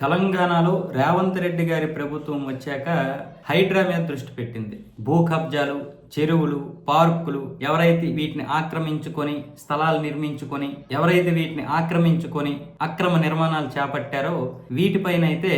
తెలంగాణలో రేవంత్ రెడ్డి గారి ప్రభుత్వం వచ్చాక హైడ్రా మీద దృష్టి పెట్టింది. భూ కబ్జాలు చెరువులు పార్కులు ఎవరైతే వీటిని ఆక్రమించుకొని స్థలాలు నిర్మించుకొని ఎవరైతే వీటిని ఆక్రమించుకొని అక్రమ నిర్మాణాలు చేపట్టారో వీటిపైన అయితే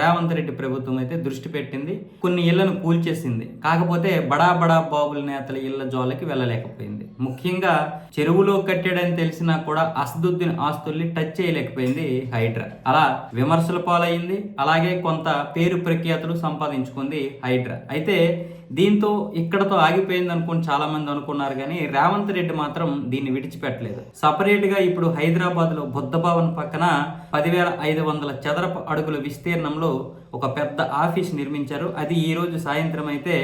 రేవంత్ రెడ్డి ప్రభుత్వం అయితే దృష్టి పెట్టింది కొన్ని ఇళ్ళను కూల్చేసింది. కాకపోతే బడా బడా బాబుల నేతల ఇళ్ళ జోలకి వెళ్ళలేకపోయింది. ముఖ్యంగా చెరువులో కట్టాడని తెలిసినా కూడా అసదుద్దీన్ ఆస్తుల్ని టచ్ చేయలేకపోయింది హైడ్రా. అలా విమర్శల పాలైంది అలాగే కొంత పేరు ప్రఖ్యాతులు సంపాదించుకుంది హైడ్రా. అయితే దీంతో ఇక్కడతో ఆగిపోయింది అనుకుని చాలా మంది అనుకున్నారు కానీ రేవంత్ రెడ్డి మాత్రం దీన్ని విడిచిపెట్టలేదు. సపరేట్గా ఇప్పుడు హైదరాబాద్లో బుద్ధ భవన్ పక్కన పదివేల ఐదు వందల చదరపు అడుగుల విస్తీర్ణంలో ఒక పెద్ద ఆఫీస్ నిర్మించారు. అది ఈ రోజు సాయంత్రం అయితే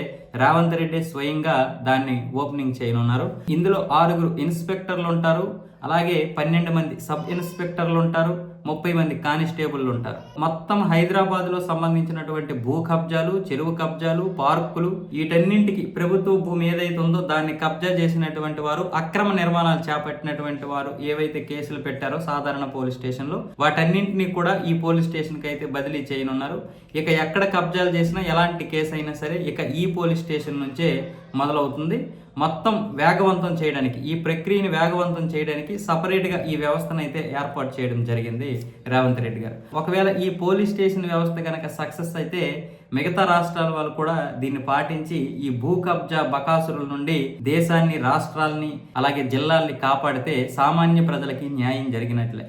రేవంత్ రెడ్డి స్వయంగా దాన్ని ఓపెనింగ్ చేయనున్నారు. ఇందులో ఆరుగురు ఇన్స్పెక్టర్లు ఉంటారు. అలాగే పన్నెండు మంది సబ్ ఇన్స్పెక్టర్లు ఉంటారు ముప్పై మంది కానిస్టేబుల్లు ఉంటారు. మొత్తం హైదరాబాద్లో సంబంధించినటువంటి భూ కబ్జాలు చెరువు కబ్జాలు పార్కులు వీటన్నింటికి ప్రభుత్వ భూమి ఏదైతే ఉందో దాన్ని కబ్జా చేసినటువంటి వారు అక్రమ నిర్మాణాలు చేపట్టినటువంటి వారు ఏవైతే కేసులు పెట్టారో సాధారణ పోలీస్ స్టేషన్లో వాటన్నింటినీ కూడా ఈ పోలీస్ స్టేషన్కి అయితే బదిలీ చేయనున్నారు. ఇక ఎక్కడ కబ్జాలు చేసినా ఎలాంటి కేసు అయినా సరే ఇక ఈ పోలీస్ స్టేషన్ నుంచే మొదలవుతుంది. మొత్తం వేగవంతం చేయడానికి ఈ ప్రక్రియని వేగవంతం చేయడానికి సపరేట్గా ఈ వ్యవస్థను అయితే ఏర్పాటు చేయడం జరిగింది రేవంత్ రెడ్డి గారు. ఒకవేళ ఈ పోలీస్ స్టేషన్ వ్యవస్థ కనుక సక్సెస్ అయితే మిగతా రాష్ట్రాల వాళ్ళు కూడా దీన్ని పాటించి ఈ భూ కబ్జా బకాసురుల నుండి దేశాన్ని రాష్ట్రాల్ని అలాగే జిల్లాల్ని కాపాడితే సామాన్య ప్రజలకి న్యాయం జరిగినట్లే.